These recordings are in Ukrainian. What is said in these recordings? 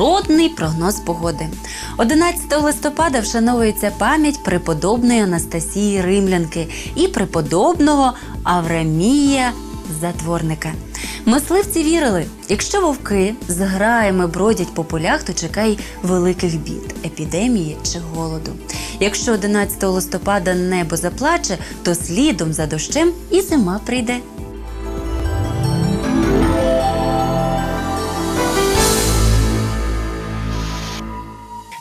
Народний прогноз погоди. 11 листопада вшановується пам'ять преподобної Анастасії Римлянки і преподобного Аврамія Затворника. Мисливці вірили, якщо вовки з граями бродять по полях, то чекай великих бід, епідемії чи голоду. Якщо 11 листопада небо заплаче, то слідом за дощем і зима прийде.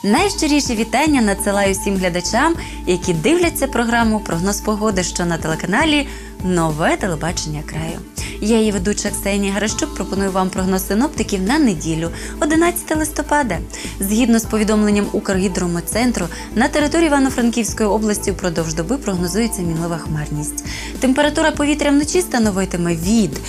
Найщиріші вітання надсилаю всім глядачам, які дивляться програму Прогноз погоди, що на телеканалі Нове телебачення краю. Я її ведуча Ксенія Гаращук пропоную вам прогноз синоптиків на неділю, 11 листопада. Згідно з повідомленням Укргідрометцентру, на території Івано-Франківської області впродовж доби прогнозується мінлива хмарність. Температура повітря вночі становитиме від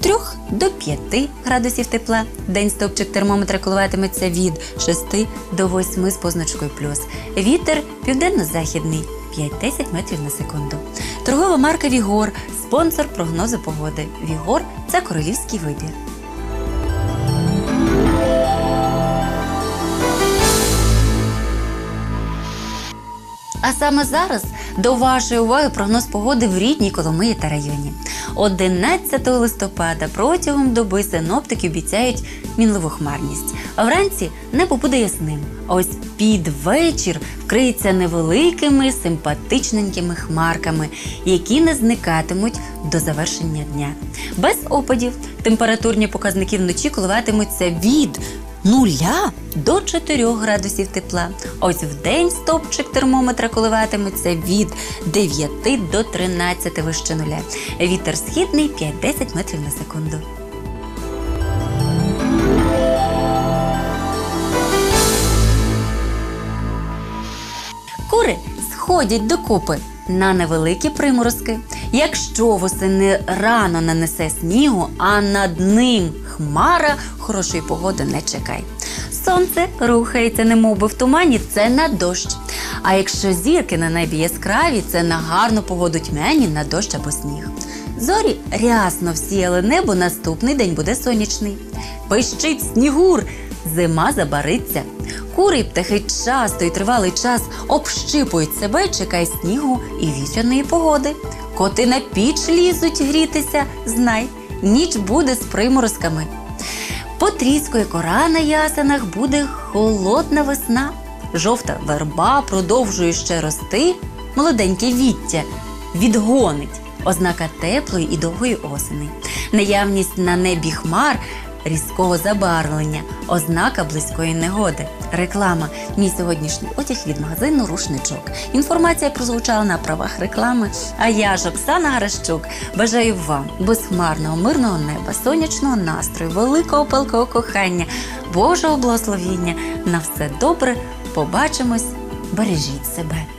3 до 5 градусів тепла. День стопчик термометра коливатиметься від 6 до 8 з позначкою плюс. Вітер південно-західний 5-10 метрів на секунду. Торгова марка Вігор, спонсор прогнозу погоди. Вігор це королівський вибір. А саме зараз до вашої уваги прогноз погоди в рідній Коломиї та районі. 11 листопада протягом доби синоптики обіцяють мінливу хмарність. А вранці небо буде ясним. А ось під вечір вкриється невеликими симпатичненькими хмарками, які не зникатимуть до завершення дня. Без опадів температурні показники вночі коливатимуться від нуля до 4 градусів тепла. Ось в день стопчик термометра коливатиметься від 9 до 13 вище нуля. Вітер східний 5-10 метрів на секунду. Кури сходять докупи на невеликі приморозки. Якщо восени рано нанесе снігу, а над ним хмара, хорошої погоди не чекай. Сонце рухається, немов би в тумані, це на дощ. А якщо зірки на небі яскраві, це на гарну погоду тьмяні, на дощ або сніг. Зорі рясно всіяли небо, наступний день буде сонячний. Пищить снігур, зима забариться. Кури й птахи часто і тривалий час общипують себе, чекай снігу і вітряної погоди. Коти на піч лізуть грітися, знай, ніч буде з приморозками. Потріскує кора на ясенах, буде холодна весна. Жовта верба продовжує ще рости, молоденьке віття відгонить ознака теплої і довгої осени. Наявність на небі хмар різкого забарвлення, ознака близької негоди. Реклама. Мій сьогоднішній одяг від магазину Рушничок. Інформація прозвучала на правах реклами. А я ж Оксана Гаращук. Бажаю вам безхмарного, мирного неба, сонячного настрою, великого палкого кохання, Божого благословіння. На все добре. Побачимось. Бережіть себе.